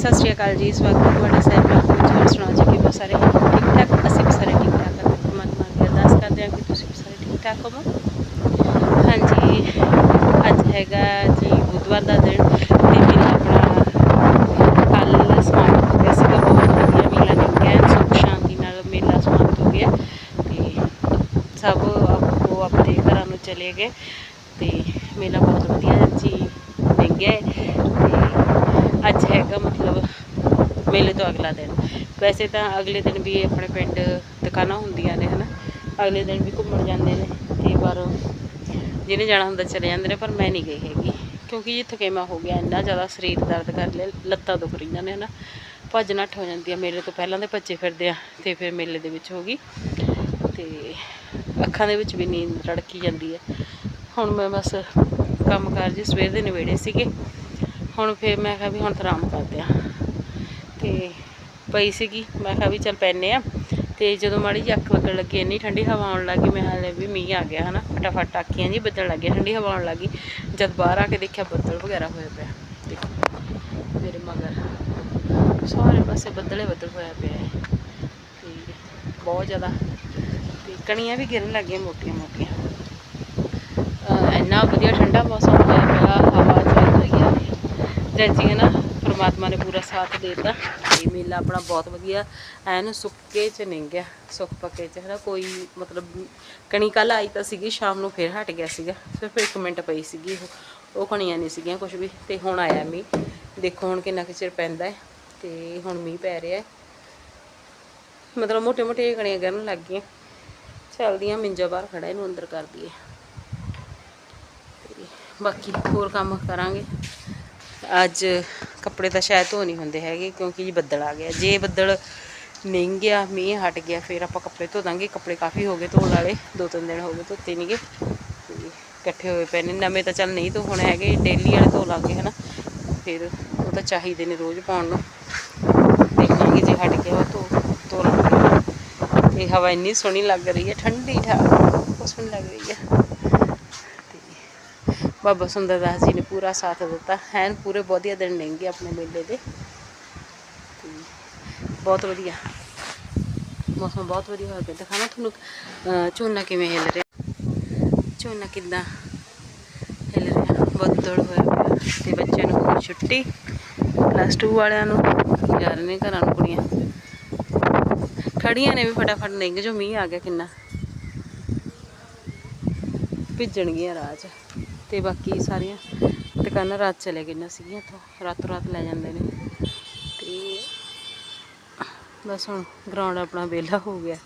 ਸਤਿ ਸ਼੍ਰੀ ਅਕਾਲ ਜੀ, ਸਵਾਗਤ ਹੈ ਤੁਹਾਡਾ ਸਾਹਿਬ ਬਲੌਗ ਵਿੱਚ ਹੋਰ ਸੁਣਾਓ ਜੀ ਕਿ ਬਹੁਤ ਸਾਰੇ ਠੀਕ ਠਾਕ ਅਸੀਂ ਵੀ ਸਾਰੇ ਠੀਕ ਠਾਕ ਹਾਂ ਪਰਮਾਤਮਾ ਅੱਗੇ ਅਰਦਾਸ ਕਰਦੇ ਹਾਂ ਕਿ ਤੁਸੀਂ ਵੀ ਸਾਰੇ ਠੀਕ ਠਾਕ ਹੋਵੋ। ਹਾਂਜੀ, ਅੱਜ ਹੈਗਾ ਜੀ ਬੁੱਧਵਾਰ ਦਾ ਦਿਨ ਤੇ ਮੇਰਾ ਆਪਣਾ ਕੱਲ ਸਮਾਪਤ ਹੋ ਗਿਆ ਸੀਗਾ। ਬਹੁਤ ਵਧੀਆ ਮੇਲਾ ਨਿਕਲਿਆ। ਸੁਖ ਸ਼ਾਂਤੀ ਨਾਲ ਮੇਲਾ ਸਮਾਪਤ ਹੋ ਗਿਆ ਤੇ ਸਭ ਆਪੋ ਆਪਣੇ ਘਰਾਂ ਨੂੰ ਚਲੇ ਗਏ ਤੇ ਮੇਲਾ ਬਹੁਤ ਵਧੀਆ ਜੀ, ਲੰਘਿਆ ਅੱਜ ਹੈਗਾ ਮਤਲਬ ਮੇਲੇ ਤੋਂ ਅਗਲਾ ਦਿਨ। ਵੈਸੇ ਤਾਂ ਅਗਲੇ ਦਿਨ ਵੀ ਆਪਣੇ ਪਿੰਡ ਦੁਕਾਨਾਂ ਹੁੰਦੀਆਂ ਨੇ, ਹਨਾ? ਅਗਲੇ ਦਿਨ ਵੀ ਘੁੰਮਣ ਜਾਂਦੇ ਨੇ ਤੇ ਪਰ ਜਿਹਨੇ ਜਾਣਾ ਹੁੰਦਾ ਚਲੇ ਜਾਂਦੇ ਨੇ, ਪਰ ਮੈਂ ਨਹੀਂ ਗਈ ਹੈਗੀ। ਕਿਉਂਕਿ ਜੀ ਥਕੇਮਾ ਹੋ ਗਿਆ, ਇੰਨਾ ਜ਼ਿਆਦਾ ਸਰੀਰ ਦਰਦ ਕਰ ਲਿਆ, ਲੱਤਾਂ ਦੁਖ ਰਹੀਆਂ ਨੇ, ਹਨਾ? ਭੱਜ ਨੱਠ ਹੋ ਜਾਂਦੀ ਆ, ਮੇਲੇ ਤੋਂ ਪਹਿਲਾਂ ਦੇ ਭੱਜੇ ਫਿਰਦੇ ਆ, ਤੇ ਫਿਰ ਮੇਲੇ ਦੇ ਵਿੱਚ ਹੋ ਗਈ। ਤੇ ਅੱਖਾਂ ਦੇ ਵਿੱਚ ਵੀ ਨੀਂਦ ਰੜਕੀ ਜਾਂਦੀ ਹੈ ਹੁਣ ਮੈਂ ਬਸ ਕੰਮ ਕਾਰ ਜੀ ਸਵੇਰ ਦੇ ਨਵੇੜੇ ਸੀਗੇ। ਹੁਣ ਫਿਰ ਮੈਂ ਕਿਹਾ ਵੀ ਹੁਣ ਆਰਾਮ ਕਰਦੇ ਆ। ਤੇ ਪਈ ਸੀਗੀ, ਮੈਂ ਕਿਹਾ ਵੀ ਚੱਲ ਪੈਨੇ ਆ। ਤੇ ਜਦੋਂ ਮਾੜੀ ਜਿਹੀ ਅੱਖ ਲੱਗਣ ਲੱਗੀ, ਇੰਨੀ ਠੰਡੀ ਹਵਾ ਆਉਣ ਲੱਗੀ ਮੈਂ ਹਾਲੇ ਵੀ ਮੀਂਹ ਆ ਗਿਆ ਹਨਾ। ਫਟਾਫਟ ਟਾਕੀਆਂ ਜੀ ਬੱਦਲ ਲੱਗੇ ਠੰਡੀ ਹਵਾ ਆਉਣ ਲੱਗੀ ਜਦ ਬਾਹਰ ਆ ਕੇ ਦੇਖਿਆ ਬੱਦਲ ਵਗੈਰਾ ਹੋਇਆ ਪਿਆ। ਦੇਖੋ, ਮੇਰੇ ਮਗਰ। ਸਾਰੇ ਪਾਸੇ ਬੱਦਲੇ ਬੱਦਲ ਹੋਇਆ ਪਿਆ ਹੈ। ਤੇ ਬਹੁਤ ਜ਼ਿਆਦਾ। ਤੇ ਕਣੀਆਂ ਵੀ ਗਿਰਨ ਲੱਗੀਆਂ ਮੋਟੀਆਂ ਮੋਟੀਆਂ ਅਹ ਇੰਨਾ ਵਧੀਆ ਠੰਡਾ ਮੌਸਮ ਹੋਇਆ ਪਿਆ। ਜੈਸੀ ਹੈ ਨਾ, ਪਰਮਾਤਮਾ ਨੇ ਪੂਰਾ ਸਾਥ ਦੇਤਾ। ਦਿੱਤਾ ਮੇਲਾ ਆਪਣਾ ਬਹੁਤ ਵਧੀਆ, ਐਨ ਸੁੱਕੇ ਚ ਨਹੀਂ ਗਿਆ, ਸੁੱਕ ਪੱਕੇ ਚ ਹੈ ਨਾ ਕੋਈ ਮਤਲਬ ਕਣੀ ਕੱਲ ਆਈ ਤਾਂ ਸੀਗੀ, ਸ਼ਾਮ ਨੂੰ ਫੇਰ ਹਟ ਗਿਆ ਸੀਗਾ ਸਿਰਫ ਇੱਕ ਮਿੰਟ ਪਈ ਸੀਗੀ ਉਹ ਉਹ ਕਣੀਆਂ ਨਹੀਂ ਸੀਗੀਆਂ ਕੁਝ ਵੀ, ਤੇ ਹੁਣ ਆਇਆ ਮੀਂਹ। ਦੇਖੋ ਹੁਣ ਕਿੰਨਾ ਕੁ ਚਿਰ ਪੈਂਦਾ ਹੈ, ਤੇ ਹੁਣ ਮੀਂਹ ਪੈ ਰਿਹਾ ਹੈ। ਮਤਲਬ ਮੋਟੇ ਮੋਟੇ ਕਣੀਆਂ ਗਿਰਨ ਲੱਗ ਗਈਆਂ। ਚੱਲਦੀਆਂ, ਮਿੰਜਾ ਬਾਹਰ ਖੜਾ ਇਹਨੂੰ ਅੰਦਰ ਕਰ ਦਈਏ। ਤੇ ਬਾਕੀ ਹੋਰ ਕੰਮ ਕਰਾਂਗੇ। ਅੱਜ ਕੱਪੜੇ ਤਾਂ ਸ਼ਾਇਦ ਧੋ ਨਹੀਂ ਹੁੰਦੇ ਹੈਗੇ, ਕਿਉਂਕਿ ਜੀ ਬੱਦਲ ਆ ਗਿਆ। ਜੇ ਬੱਦਲ ਨਹੀਂ ਗਿਆ, ਮੀਂਹ ਹਟ ਗਿਆ, ਫਿਰ ਆਪਾਂ ਕੱਪੜੇ ਧੋ ਦਾਂਗੇ। ਕੱਪੜੇ ਕਾਫੀ ਹੋ ਗਏ ਧੋਣ ਵਾਲੇ, ਦੋ ਤਿੰਨ ਦਿਨ ਹੋ ਗਏ ਧੋਤੇ ਨਹੀਂਗੇ ਤੇ ਇਕੱਠੇ ਹੋਏ ਪਏ ਨੇ। ਨਵੇਂ ਤਾਂ ਚੱਲ ਨਹੀਂ ਧੋ ਹੋਣੇ ਹੈਗੇ, ਡੇਲੀ ਵਾਲੇ ਧੋ ਲਾਂਗੇ, ਹਨਾ। ਫਿਰ ਉਹ ਤਾਂ ਚਾਹੀਦੇ ਨੇ ਰੋਜ਼ ਪਾਉਣ ਨੂੰ। ਦੇਖਾਂਗੇ ਜੇ ਹਟ ਗਿਆ, ਉਹ ਧੋ ਧੋ ਲਾਂਗੇ। ਇਹ ਹਵਾ ਇੰਨੀ ਸੋਹਣੀ ਲੱਗ ਰਹੀ ਹੈ, ਠੰਡੀ ਠਾ ਬਹੁਤ ਸੋਹਣੀ ਲੱਗ ਰਹੀ ਹੈ। ਬਾਬਾ ਸੁੰਦਰ ਦਾਸ ਜੀ ਨੇ ਪੂਰਾ ਸਾਥ ਦਿੱਤਾ। ਐਨ ਪੂਰੇ ਵਧੀਆ ਦਿਨ ਲੰਘੇ ਆਪਣੇ ਮੇਲੇ ਦੇ। ਬਹੁਤ ਵਧੀਆ। ਮੌਸਮ ਬਹੁਤ ਵਧੀਆ ਹੋਇਆ ਪਿਆ। ਦਿਖਾਣਾ ਤੁਹਾਨੂੰ ਝੋਨਾ ਕਿਵੇਂ ਹਿੱਲ ਰਿਹਾ। ਝੋਨਾ ਕਿੱਦਾਂ ਹਿੱਲ ਰਿਹਾ। ਬੱਦਲ ਹੋਇਆ ਪਿਆ। ਤੇ ਬੱਚਿਆਂ ਨੂੰ ਛੁੱਟੀ। ਪਲੱਸ 2 ਵਾਲਿਆਂ ਨੂੰ ਜਾ ਰਹੇ ਨੇ ਘਰਾਂ ਨੂੰ ਕੁੜੀਆਂ। ਖੜੀਆਂ ਨੇ ਵੀ ਫਟਾਫਟ, ਲੰਘ ਜੋ ਮੀਂਹ ਆ ਗਿਆ ਕਿੰਨਾ। ਭਿੱਜਣਗੀਆਂ ਰਾਜ ਤੇ ਬਾਕੀ ਸਾਰੀਆਂ ਦੁਕਾਨਾਂ ਰਾਤ ਚਲੇ ਗਈਆਂ ਸੀਗੀਆਂ ਤੋਂ ਰਾਤੋਂ ਰਾਤ ਲੈ ਜਾਂਦੇ ਨੇ। ਤੇ ਬਸ ਹੁਣ ਗਰਾਊਂਡ ਆਪਣਾ ਵਿਹਲਾ ਹੋ ਗਿਆ,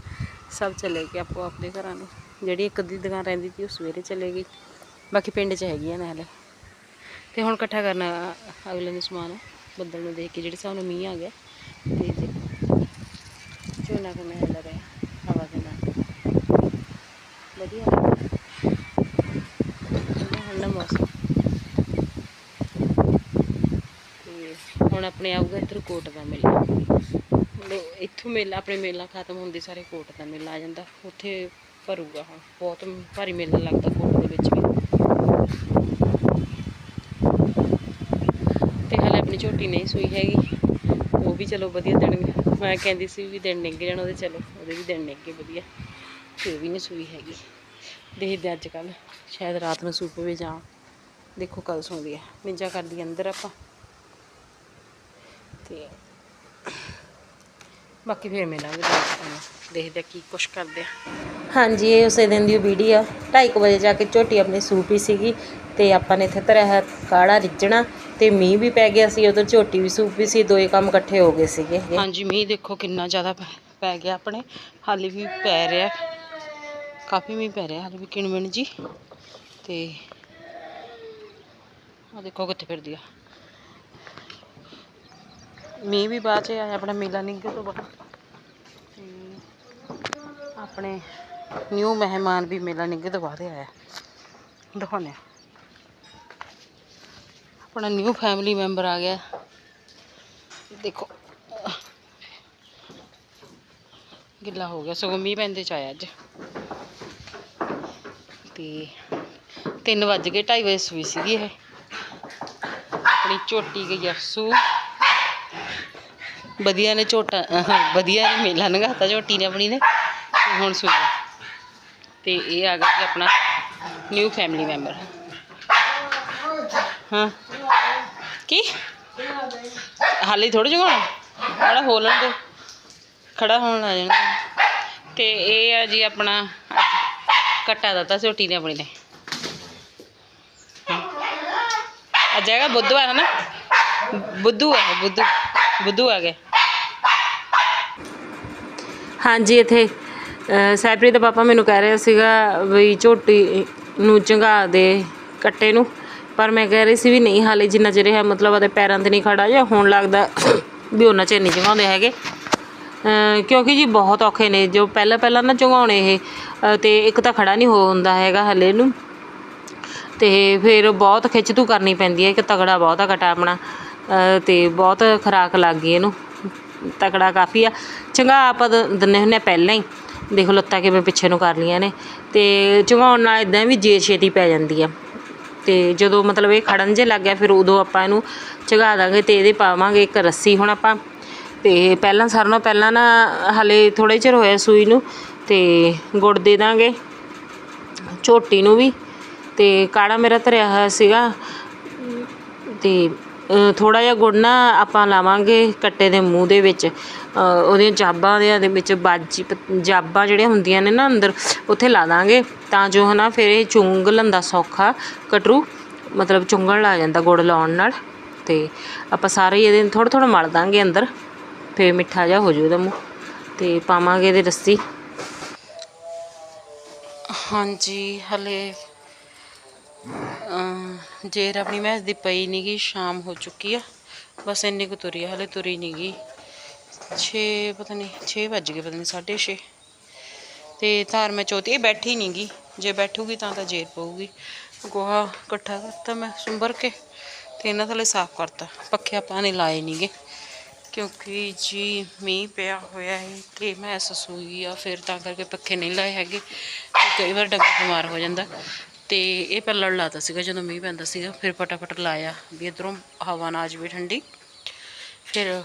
ਸਭ ਚਲੇ ਗਏ ਆਪੋ ਆਪਣੇ ਘਰਾਂ ਨੂੰ। ਜਿਹੜੀ ਇੱਕ ਅੱਧੀ ਦੁਕਾਨ ਰਹਿੰਦੀ ਸੀ ਉਹ ਸਵੇਰੇ ਚਲੇ ਗਈ, ਬਾਕੀ ਪਿੰਡ 'ਚ ਹੈਗੀਆਂ ਨੇ ਹਲੇ। ਤੇ ਹੁਣ ਇਕੱਠਾ ਕਰਨਾ ਅਗਲੇ ਨੂੰ ਸਮਾਨ ਬੱਦਲ ਨੂੰ ਦੇਖ ਕੇ, ਜਿਹੜੇ ਸਾਨੂੰ ਮੀਂਹ ਆ ਗਿਆ, ਤੇ ਝੋਨਾ ਕਿਵੇਂ ਹਿੱਲ ਰਿਹਾ ਹਵਾ ਦੇ ਨਾਲ। ਵਧੀਆ ਲੱਗ ਰਿਹਾ ਠੰਡਾ ਮੌਸਮ ਤੇ ਹੁਣ ਆਪਣੇ ਆਊਗਾ, ਇੱਧਰ ਕੋਟ ਦਾ ਮੇਲਾ। ਮਤਲਬ ਇੱਥੋਂ ਮੇਲਾ, ਆਪਣੇ ਮੇਲਾ ਖਤਮ ਹੁੰਦੇ ਸਾਰੇ ਕੋਟ ਦਾ ਮੇਲਾ ਆ ਜਾਂਦਾ। ਉੱਥੇ ਭਰੂਗਾ ਹੁਣ ਬਹੁਤ ਭਾਰੀ ਮੇਲਾ ਲੱਗਦਾ ਕੋਟ ਦੇ ਵਿੱਚ ਵੀ। ਤੇ ਹਾਲੇ ਆਪਣੀ ਝੋਟੀ ਨਹੀਂ ਸੂਈ ਹੈਗੀ। ਉਹ ਵੀ ਚਲੋ ਵਧੀਆ ਦਿਨ ਮੈਂ ਕਹਿੰਦੀ ਸੀ ਵੀ ਦਿਨ ਨਿੰਗ ਜਾਣ ਉਹਦੇ, ਚਲੋ ਉਹਦੇ ਵੀ ਦਿਨ ਨਿੰਗੇ ਵਧੀਆ। ਤੇ ਉਹ ਵੀ ਨਹੀਂ ਸੂਈ ਹੈਗੀ। ਦੇਖਦੇ ਅੱਜ ਕੱਲ ਸ਼ਾਇਦ ਰਾਤ ਨੂੰ ਸੂਪ ਵੀ ਜਾਂ ਦੇਖੋ ਕੱਲ ਸੌਂਦੀ ਹੈ। ਮਿੰਜਾ ਕਰਦੀ ਅੰਦਰ ਆਪਾਂ। ਤੇ ਬਾਕੀ ਫਿਰ ਮਿਲਾਂਗੇ ਤੁਹਾਨੂੰ ਦੇਖਦੇ ਕੀ ਕੁਛ ਕਰਦੇ ਆ। ਹਾਂਜੀ ਇਹ ਉਸੇ ਦਿਨ ਦੀ ਵੀਡੀਓ ਆ। 2:30 ਵਜੇ ਜਾ ਕੇ ਝੋਟੀ ਆਪਣੀ ਸੂਪੀ ਸੀਗੀ ਤੇ ਆਪਾਂ ਨੇ ਇੱਥੇ ਧਰਿਆ ਕਾੜਾ ਰਿੱਝਣਾ ਤੇ ਮੀਂਹ ਵੀ ਪੈ ਗਿਆ ਸੀ ਉਧਰ ਝੋਟੀ ਵੀ ਸੂਪੀ ਸੀ ਦੋਏ ਕੰਮ ਇਕੱਠੇ ਹੋ ਗਏ ਸੀਗੇ ਹਾਂਜੀ ਮੀਂਹ ਦੇਖੋ ਕਿੰਨਾ ਜ਼ਿਆਦਾ ਪੈ- ਪੈ ਗਿਆ ਆਪਣੇ। ਹਾਲੇ ਵੀ ਪੈ ਰਿਹਾ। ਕਾਫੀ ਮੀਂਹ ਪੈ ਰਿਹਾ ਹਾਲੇ ਵੀ ਕਿਣਮਿਣ ਜੀ। ਤੇ ਆ ਦੇਖੋ ਕਿੱਥੇ ਫਿਰਦੀ ਆ। ਮੀਂਹ ਵੀ ਬਾਅਦ ਚ ਆਇਆ ਆਪਣਾ ਮੇਲਾ ਨਿੰਗੇ ਤੋਂ ਬਾਅਦ। ਤੇ ਆਪਣੇ ਨਿਊ ਮਹਿਮਾਨ ਵੀ ਮੇਲਾ ਨਿੰਗੇ ਤੋਂ ਬਾਅਦ ਆਇਆ। ਦਿਖਾਉਂਦੇ ਹਾਂ। ਆਪਣਾ ਨਿਊ ਫੈਮਿਲੀ ਮੈਂਬਰ ਆ ਗਿਆ। ਦੇਖੋ। ਗਿੱਲਾ ਹੋ ਗਿਆ ਸਗੋਂ ਮੀਂਹ ਪੈਂਦੇ ਚ ਆਇਆ ਅੱਜ। ਤੇ 3 ਵੱਜ ਗਏ 2:30 ਵਜੇ ਸੂਈ ਸੀਗੀ ਇਹ। ਆਪਣੀ ਝੋਟੀ ਗਈ ਆ ਸੂ। ਵਧੀਆ ਨੇ ਝੋਟਾ ਵਧੀਆ ਨੇ, ਮੇਲਾ ਲੰਘਾਤਾ ਝੋਟੀ ਨੇ ਆਪਣੀ ਨੇ। ਤੇ ਹੁਣ ਸੂਈ ਤੇ ਇਹ ਆ ਗਿਆ ਜੀ ਆਪਣਾ ਨਿਊ ਫੈਮਿਲੀ ਮੈਂਬਰ ਹਾਂ। ਕੀ? ਹਾਲੇ ਥੋੜਾ ਜਗਾਉਣਾ ਆੜਾ ਹੋ ਲੈਣ ਦੇ ਖੜਾ ਹੋਣ ਲੱਗ ਜਾਣਾ। ਤੇ ਇਹ ਆ ਜੀ ਆਪਣਾ ਅੱਜ ਕੱਟਾ ਦਿੱਤਾ ਝੋਟੀ ਨੇ ਆਪਣੀ ਨੇ। ਅੱਜ ਹੈਗਾ ਬੁੱਧਵਾਰ ਹੈ ਨਾ ਬੁੱਧੂ ਹੈ ਬੁੱਧੂ। ਬੁੱਧੂ ਆ ਗਿਆ ਹਾਂਜੀ, ਇੱਥੇ ਸੈਪਰੀ ਦਾ ਪਾਪਾ ਮੈਨੂੰ ਕਹਿ ਰਿਹਾ ਸੀਗਾ ਵੀ ਝੋਟੀ ਨੂੰ ਚੰਗਾ ਦੇ ਕੱਟੇ ਨੂੰ। ਪਰ ਮੈਂ ਕਹਿ ਰਹੀ ਸੀ ਵੀ ਨਹੀਂ, ਹਾਲੇ ਜਿੰਨਾ ਚਿਰ ਇਹ ਮਤਲਬ ਉਹਦੇ ਪੈਰਾਂ ਤੇ ਨਹੀਂ ਖੜਾ ਜਾਂ ਹੁਣ ਲੱਗਦਾ ਵੀ ਉਹਨਾਂ ਚਿਰ ਨਹੀਂ ਚੰਗਾਉਂਦੇ ਹੈਗੇ। ਅਹ, ਕਿਉਂਕਿ ਜੀ ਬਹੁਤ ਔਖੇ ਨੇ, ਜੋ ਪਹਿਲਾਂ ਪਹਿਲਾਂ ਨਾ ਚੰਗਾਉਣੇ ਇਹ ਤੇ ਇੱਕ ਤਾਂ ਖੜਾ ਨਹੀਂ ਹੋ ਹੁੰਦਾ ਹੈਗਾ ਹਲੇ ਨੂੰ ਤੇ ਫਿਰ ਬਹੁਤ ਖਿੱਚ ਤੂ ਕਰਨੀ ਪੈਂਦੀ ਹੈ ਕਿ ਤਗੜਾ ਬਹੁਤ ਆ ਕਟਾ ਆਪਣਾ। ਤੇ ਬਹੁਤ ਖਰਾਕ ਲੱਗ ਗਈ ਇਹਨੂੰ। ਤਕੜਾ ਕਾਫੀ ਆ। ਚੰਗਾ ਆਪਾਂ ਦ- ਦਿੰਦੇ ਹੁੰਦੇ ਹਾਂ ਪਹਿਲਾਂ ਹੀ। ਦੇਖੋ ਲੱਤਾਂ ਕਿਵੇਂ ਪਿੱਛੇ ਨੂੰ ਕਰ ਲੀਆਂ ਨੇ। ਤੇ ਚੰਗਾਉਣ ਨਾਲ ਇਦਾਂ ਵੀ ਜੇ ਛੇਤੀ ਪੈ ਜਾਂਦੀ ਆ। ਤੇ ਜਦੋਂ ਮਤਲਬ ਇਹ ਖੜਨ ਜੇ ਲੱਗ ਗਿਆ, ਫਿਰ ਉਦੋਂ ਆਪਾਂ ਇਹਨੂੰ ਚਗਾ ਦਾਂਗੇ ਤੇ ਇਹਦੇ ਪਾਵਾਂਗੇ ਇੱਕ ਰੱਸੀ ਹੁਣ ਆਪਾਂ। ਤੇ ਪਹਿਲਾਂ ਸਾਰਿਆਂ ਨਾਲੋਂ ਪਹਿਲਾਂ ਨਾ ਹਲੇ ਥੋੜੇ ਚਿਰ ਹੋਇਆ ਸੂਈ ਨੂੰ। ਤੇ ਗੁੜ ਦੇ ਦਾਂਗੇ। ਝੋਟੀ ਨੂੰ ਵੀ। ਤੇ ਕਾੜਾ ਮੇਰਾ ਧਰਿਆ ਹੋਇਆ ਸੀਗਾ। ਤੇ ਥੋੜਾ ਜਿਹਾ ਗੁੜ ਨਾ ਆਪਾਂ ਲਾਵਾਂਗੇ ਕੱਟੇ ਦੇ ਮੂੰਹ ਦੇ ਵਿੱਚ। ਉਹਦੀਆਂ ਜਾਬਾਂ ਦੇ ਦੇ ਵਿੱਚ ਬਾਜੀ ਪ- ਜਾਬਾਂ ਜਿਹੜੀਆਂ ਹੁੰਦੀਆਂ ਨੇ ਨਾ ਅੰਦਰ, ਉੱਥੇ ਲਾ ਦਾਂਗੇ। ਤਾਂ ਜੋ ਹਨਾ ਫਿਰ ਇਹ ਚੁੰਗ ਲੰਦਾ ਸੌਖਾ ਕਟਰੂ, ਮਤਲਬ ਚੁੰਗਣ ਲੱਗ ਜਾਂਦਾ ਗੁੜ ਲਾਉਣ ਨਾਲ। ਤੇ ਆਪਾਂ ਸਾਰੇ ਹੀ ਇਹਦੇ ਥੋੜ੍ਹਾ ਥੋੜ੍ਹਾ ਮਲ ਦਾਂਗੇ ਅੰਦਰ, ਫਿਰ ਮਿੱਠਾ ਜਿਹਾ ਹੋ ਜਾਊ ਇਹਦਾ ਮੂੰਹ। ਤੇ ਪਾਵਾਂਗੇ ਇਹਦੇ ਰੱਸੀ। ਹਾਂਜੀ, ਹਲੇ ਜੇਰ ਆਪਣੀ ਮੈਸ ਦੀ ਪਈ ਨੀ ਗੀ, ਸ਼ਾਮ ਹੋ ਚੁੱਕੀ ਆ। ਬਸ ਇੰਨੀ ਕੁ ਤੁਰੀ ਆ, ਹਲੇ ਤੁਰੀ ਨੀ ਗੀ। 6 ਪਤਾ ਨਹੀਂ 6 ਵੱਜ ਗਏ, ਪਤਾ ਨਹੀਂ 6:30 ਤੇ ਧਾਰ ਮੈਂ ਚੌਥੀ, ਇਹ ਬੈਠੀ ਨੀ ਗੀ। ਜੇ ਬੈਠੂਗੀ ਤਾਂ ਤਾਂ ਜੇਰ ਪਊਗੀ। ਗੋਹਾ ਇਕੱਠਾ ਕਰਤਾ ਮੈਂ, ਸੁੰਬਰ ਕੇ, ਤੇ ਇਹਨਾਂ ਥੱਲੇ ਸਾਫ਼ ਕਰਤਾ। ਪੱਖੇ ਆਪਾਂ ਨੇ ਲਾਏ ਨੀਗੇ ਕਿਉਂਕਿ ਜੀ ਮੀਂਹ ਪਿਆ ਹੋਇਆ ਹੈ ਕਿ ਮੈਂ ਸਸੂਈ ਆ, ਫਿਰ ਤਾਂ ਕਰਕੇ ਪੱਖੇ ਨਹੀਂ ਲਾਏ ਹੈਗੇ ਕਈ ਵਾਰ ਡੰਗਰ ਬਿਮਾਰ ਹੋ ਜਾਂਦਾ। ਤੇ ਇਹ ਪੱਲੜ ਲਾਤਾ ਸੀਗਾ, ਜਦੋਂ ਮੀਂਹ ਪੈਂਦਾ ਸੀਗਾ, ਫਿਰ ਫਟਾਫਟ ਲਾਇਆ ਵੀ ਇਧਰੋਂ ਹਵਾ ਨਾ ਆ ਜਾਵੇ ਠੰਡੀ। ਫਿਰ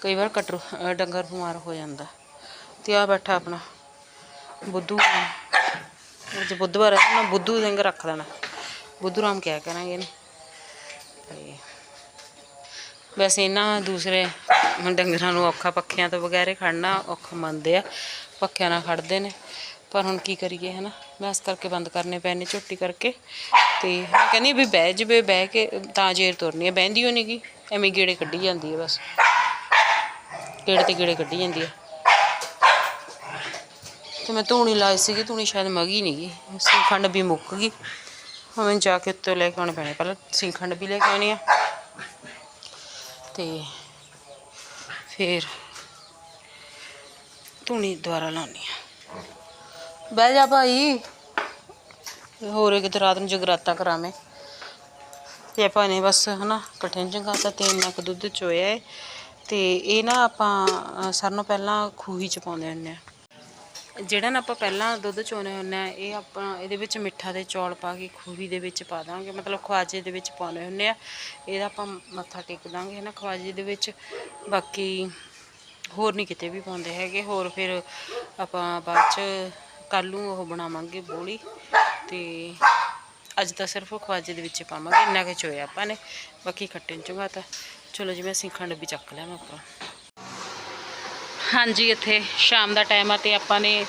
ਕਈ ਵਾਰ ਕਟਰ ਡੰਗਰ ਬਿਮਾਰ ਹੋ ਜਾਂਦਾ। ਤੇ ਆ ਬੈਠਾ ਆਪਣਾ ਬੁੱਧੂ ਅੱਜ ਬੁੱਧਵਾਰ ਹੈ ਨਾ ਬੁੱਧੂ ਸਿੰਘ ਰੱਖ ਦੇਣਾ। ਬੁੱਧੂ ਰਾਮ ਕਿਆ ਕਰਾਂਗੇ ਇਹਨੂੰ? ਤੇ ਵੈਸੇ ਇਹਨਾਂ ਦੂਸਰੇ ਹੁਣ ਡੰਗਰਾਂ ਨੂੰ ਔਖਾ, ਪੱਖਿਆਂ ਤੋਂ ਬਗੈਰ ਖੜਨਾ ਔਖਾ ਮੰਨਦੇ ਆ। ਪੱਖਿਆਂ ਨਾਲ ਖੜਦੇ ਨੇ। ਪਰ ਹੁਣ ਕੀ ਕਰੀਏ ਹਨਾ ਮੈਂ ਇਸ ਕਰਕੇ ਬੰਦ ਕਰਨੇ ਪੈਣੇ ਝੋਟੀ ਕਰਕੇ ਤੇ ਮੈਂ ਕਹਿੰਦੀ ਵੀ ਬਹਿ ਜਵੇ ਬਹਿ ਕੇ ਤਾਂ ਜੇਰ ਤੁਰਨੀ ਹੈ ਬਹਿੰਦੀ ਹੋ ਨਹੀਂਗੀ ਐਵੇਂ ਗੇੜੇ ਕੱਢੀ ਜਾਂਦੀ ਹੈ ਬਸ ਗੇੜੇ ਤੇ ਗੇੜੇ ਕੱਢੀ ਜਾਂਦੀ ਹੈ ਤੇ ਮੈਂ ਧੂਣੀ ਲਾਈ ਸੀਗੀ ਧੂਣੀ ਸ਼ਾਇਦ ਮਗੀ ਨਹੀਂਗੀ ਸਿੰਖੰਡ ਵੀ ਮੁੱਕ ਗਈ ਹੁਣ ਮੈਨੂੰ ਜਾ ਕੇ ਉੱਤੇ ਲੈ ਕੇ ਆਉਣੇ ਪੈਣੇ ਪਹਿਲਾਂ ਸਿੰਖੰਡ ਵੀ ਲੈ ਕੇ ਆਉਣੀ ਆ ਤੇ ਫਿਰ ਧੂਣੀ ਦੁਆਰਾ ਲਾਉਣੀ ਆ ਬਹਿ ਜਾ ਭਾਈ। ਹੋਰ ਕਿਤੇ ਰਾਤ ਨੂੰ ਜਗਰਾਤਾ ਕਰਾਵੇਂ। ਤੇ ਆਪਾਂ ਨੇ ਬਸ ਹਨਾ ਕਠਿਨ ਚੰਗਾ ਤਾਂ ਇੰਨਾ ਕੁ ਦੁੱਧ ਚੋਇਆ ਹੈ ਤੇ ਇਹ ਨਾ ਆਪਾਂ ਸਾਰਿਆਂ ਨੂੰ ਪਹਿਲਾਂ ਖੂਹੀ ਚ ਪਾਉਂਦੇ ਹੁੰਦੇ ਆ। ਜਿਹੜਾ ਨਾ ਆਪਾਂ ਪਹਿਲਾਂ ਦੁੱਧ ਚੋਣੇ ਹੁੰਦੇ ਆ, ਇਹ ਆਪਾਂ ਇਹਦੇ ਵਿੱਚ ਮਿੱਠਾ ਦੇ ਚੌਲ ਪਾ ਕੇ ਖੂਹੀ ਦੇ ਵਿੱਚ ਪਾ ਦਾਂਗੇ। ਮਤਲਬ ਖਵਾਜੇ ਦੇ ਵਿੱਚ ਪਾਉਣੇ ਹੁੰਦੇ ਆ। ਇਹਦਾ ਆਪਾਂ ਮੱਥਾ ਟੇਕ ਦਾਂਗੇ ਹੈ ਨਾ ਖਵਾਜੇ ਦੇ ਵਿੱਚ। ਬਾਕੀ ਹੋਰ ਨਹੀਂ ਕਿਤੇ ਵੀ ਪਾਉਂਦੇ ਹੈਗੇ। ਹੋਰ ਫਿਰ ਆਪਾਂ ਬਾਅਦ ਚ ਕੱਲ ਨੂੰ ਉਹ ਬਣਾਵਾਂਗੇ ਬੋਲੀ ਤੇ ਅੱਜ ਤਾਂ ਸਿਰਫ ਖਵਾਜੇ ਦੇ ਵਿੱਚ ਪਾਵਾਂਗੇ, ਇੰਨਾ ਕੁ ਚੋਇਆ ਆਪਾਂ ਨੇ, ਬਾਕੀ ਖੱਟੇ ਨੂੰ ਚੰਗਾਤਾ ਚਲੋ ਜੀ, ਮੈਂ ਸਿੰਖੰਡ ਵੀ ਚੱਕ ਲਿਆ ਮੈਂ ਉੱਪਰੋਂ। ਹਾਂਜੀ, ਇੱਥੇ ਸ਼ਾਮ ਦਾ ਟਾਈਮ ਆ ਤੇ ਆਪਾਂ ਨੇ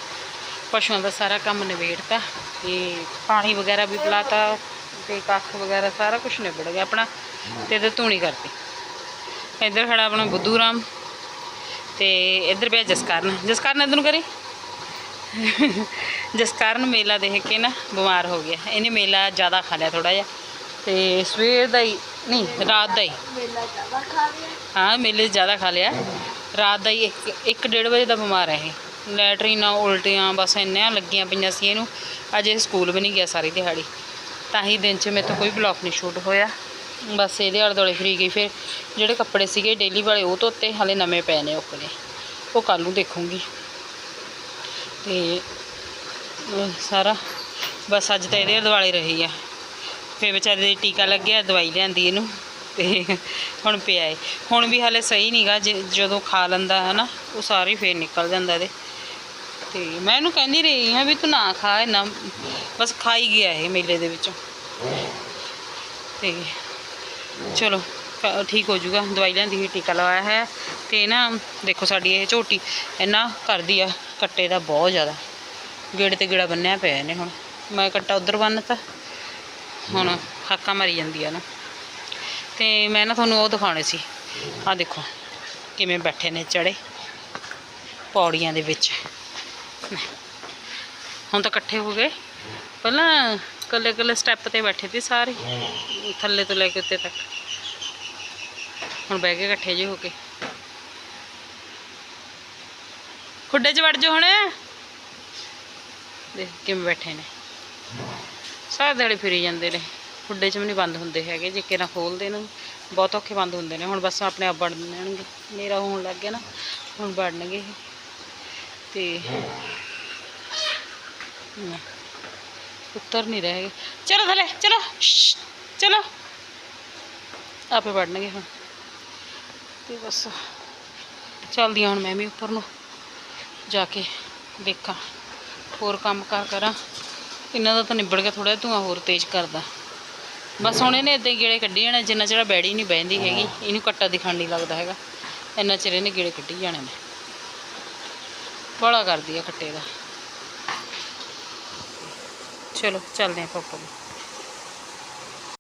ਪਸ਼ੂਆਂ ਦਾ ਸਾਰਾ ਕੰਮ ਨਿਬੇੜਤਾ। ਤੇ ਪਾਣੀ ਵਗੈਰਾ ਵੀ ਪਿਲਾਤਾ, ਤੇ ਕੱਖ ਵਗੈਰਾ ਸਾਰਾ ਕੁਝ ਨਿਬੜ ਗਿਆ ਆਪਣਾ, ਤੇ ਇਹਦੇ ਧੂਣੀ ਕਰਤੀ। ਇੱਧਰ ਖੜਾ ਆਪਣਾ ਬੁੱਧੂ ਰਾਮ, ਤੇ ਇੱਧਰ ਪਿਆ ਜਸਕਰਨ। ਜਸਕਰਨ ਇੱਧਰ ਨੂੰ ਕਰੀ। ਜਿਸ ਕਾਰਨ ਮੇਲਾ ਦੇਖ ਕੇ ਨਾ ਬਿਮਾਰ ਹੋ ਗਿਆ। ਇਹਨੇ ਮੇਲਾ ਜ਼ਿਆਦਾ ਖਾ ਲਿਆ ਥੋੜਾ ਜਿਹਾ। ਤੇ ਸਵੇਰ ਦਾ ਹੀ, ਨਹੀਂ, ਰਾਤ ਦਾ ਹੀ। ਹਾਂ, ਮੇਲੇ ਜ਼ਿਆਦਾ ਖਾ ਲਿਆ। ਰਾਤ ਦਾ ਹੀ 1 ਇੱਕ ਡੇਢ ਵਜੇ ਦਾ ਬਿਮਾਰ ਹੈ ਇਹ। ਲੈਟਰੀਨਾਂ, ਉਲਟੀਆਂ, ਬਸ ਇੰਨੀਆਂ ਲੱਗੀਆਂ ਪਈਆਂ ਸੀ ਇਹਨੂੰ। ਅਜੇ ਸਕੂਲ ਵੀ ਨਹੀਂ ਗਿਆ ਸਾਰੀ ਦਿਹਾੜੀ। ਤਾਂ ਹੀ ਦਿਨ 'ਚ ਮੇਰੇ ਤੋਂ ਕੋਈ ਬਲੌਗ ਨਹੀਂ ਸ਼ੂਟ ਹੋਇਆ। ਬਸ ਇਹਦੇ ਆਲੇ ਦੁਆਲੇ ਫਰੀ ਗਈ। ਫਿਰ ਜਿਹੜੇ ਕੱਪੜੇ ਸੀਗੇ ਡੇਲੀ ਵਾਲੇ ਉਹ ਧੋਤੇ, ਹਲੇ ਨਵੇਂ ਪਏ ਨੇ ਉੱਕਲੇ ਉਹ ਕੱਲ੍ਹ ਨੂੰ ਦੇਖੂੰਗੀ। ਤੇ ਸਾਰਾ, ਬਸ ਅੱਜ ਤਾਂ ਇਹਦੇ ਆਲੇ ਦੁਆਲੇ ਰਹੀ ਆ। ਫਿਰ ਵਿਚਾਰੇ ਦੇ ਟੀਕਾ ਲੱਗਿਆ, ਦਵਾਈ ਲਿਆਂਦੀ ਇਹਨੂੰ, ਤੇ ਹੁਣ ਪਿਆ ਏ। ਹੁਣ ਵੀ ਹਾਲੇ ਸਹੀ ਨਹੀਂਗਾ ਜਦੋਂ ਖਾ ਲੈਂਦਾ ਹੈ ਨਾ ਉਹ ਸਾਰੇ ਫੇਰ ਨਿਕਲ ਜਾਂਦਾ ਇਹਦੇ। ਤੇ ਮੈਂ ਇਹਨੂੰ ਕਹਿੰਦੀ ਰਹੀ ਹਾਂ ਵੀ ਤੂੰ ਨਾ ਖਾ ਨਾ ਬਸ ਖਾ ਹੀ ਗਿਆ ਇਹ ਮੇਲੇ ਦੇ ਵਿੱਚੋਂ। ਤੇ ਚਲੋ ਠੀਕ ਹੋ ਜਾਊਗਾ ਦਵਾਈ ਲੈਂਦੀ ਹੋਈ, ਟੀਕਾ ਲਵਾਇਆ ਹੈ ਤੇ ਨਾ, ਦੇਖੋ ਸਾਡੀ ਇਹ ਝੋਟੀ ਇੰਨਾ ਕਰਦੀ ਆ। ਕੱਟੇ ਦਾ ਬਹੁਤ ਜ਼ਿਆਦਾ। ਗੇੜ ਤੇ ਗੇੜਾ ਬੰਨਿਆ ਪਿਆ ਇਹਨੇ ਹੁਣ। ਮੈਂ ਕੱਟਾ ਉਧਰ ਬੰਨਤਾ। ਹੁਣ ਹਾਕਾਂ ਮਾਰੀ ਜਾਂਦੀ ਆ ਨਾ ਤੇ ਮੈਂ ਨਾ ਤੁਹਾਨੂੰ ਉਹ ਦਿਖਾਉਣੇ ਸੀ। ਆ ਦੇਖੋ ਕਿਵੇਂ ਬੈਠੇ ਨੇ ਚੜੇ ਪੌੜੀਆਂ ਦੇ ਵਿੱਚ। ਹੁਣ ਤਾਂ ਇਕੱਠੇ ਹੋ ਗਏ। ਪਹਿਲਾਂ ਕੱਲੇ ਕੱਲੇ ਸਟੈਪ ਤੇ ਬੈਠੇ ਸੀ ਸਾਰੇ। ਥੱਲੇ ਤੋਂ ਲੈ ਕੇ ਉੱਤੇ ਤੱਕ। ਹੁਣ ਬਹਿ ਕੇ ਇਕੱਠੇ ਜੇ ਹੋ ਕੇ। ਖੁੱਡੇ 'ਚ ਵੜ ਜਾ ਹੁਣ। ਦੇਖ ਕਿਵੇਂ ਬੈਠੇ ਨੇ। ਸਾਰੇ ਦਿਹਾੜੀ ਫਿਰੀ ਜਾਂਦੇ ਨੇ। ਖੁੱਡੇ 'ਚ ਵੀ ਨਹੀਂ ਬੰਦ ਹੁੰਦੇ ਹੈਗੇ, ਜੇ ਕਿਰਾਂ ਖੋਲਦੇ ਨੇ। ਬਹੁਤ ਔਖੇ ਬੰਦ ਹੁੰਦੇ ਨੇ। ਹੁਣ ਬਸ ਆਪਣੇ ਆਪ ਵੜ ਜਾਣਗੇ ਮੇਰਾ ਹੋਣ ਲੱਗ ਗਿਆ ਨਾ, ਹੁਣ ਵੜਨਗੇ ਤੇ ਉੱਤਰ ਨਹੀਂ ਰਹੇ ਹੈਗੇ। ਚਲੋ ਥੱਲੇ, ਚਲੋ ਚਲੋ। ਆਪੇ ਵੜਨਗੇ ਹੁਣ। ਤੇ ਬਸ, ਚੱਲਦੀ ਹੁਣ ਮੈਂ ਵੀ ਉੱਪਰ ਨੂੰ। ਜਾ ਕੇ ਦੇਖਾਂ ਹੋਰ ਕੰਮ ਕਾਰ ਕਰਾਂ। ਇਹਨਾਂ ਦਾ ਤਾਂ ਨਿਬੜ ਗਿਆ ਥੋੜਾ ਧੂੰਆਂ ਹੋਰ ਤੇਜ਼ ਕਰਦਾ। ਬਸ ਹੁਣ ਇਹਨੇ ਇਦਾਂ ਹੀ ਗੇੜੇ ਕੱਢੀ ਜਾਣੇ, ਜਿੰਨਾ ਚਿਰ ਬੈੜੀ ਨਹੀਂ ਬਹਿੰਦੀ ਹੈਗੀ, ਇਹਨੂੰ ਕੱਟਾ ਦਿਖਣ ਨਹੀਂ ਲੱਗਦਾ ਹੈਗਾ। ਇੰਨਾ ਚਿਰ ਇਹਨੇ ਗੇੜੇ ਕੱਢੀ ਜਾਣੇ ਨੇ। ਬੜਾ ਕਰਦੀ ਆ ਕੱਟੇ ਦਾ। ਚਲੋ, ਚੱਲਦੇ ਆ ਪਾਪਾ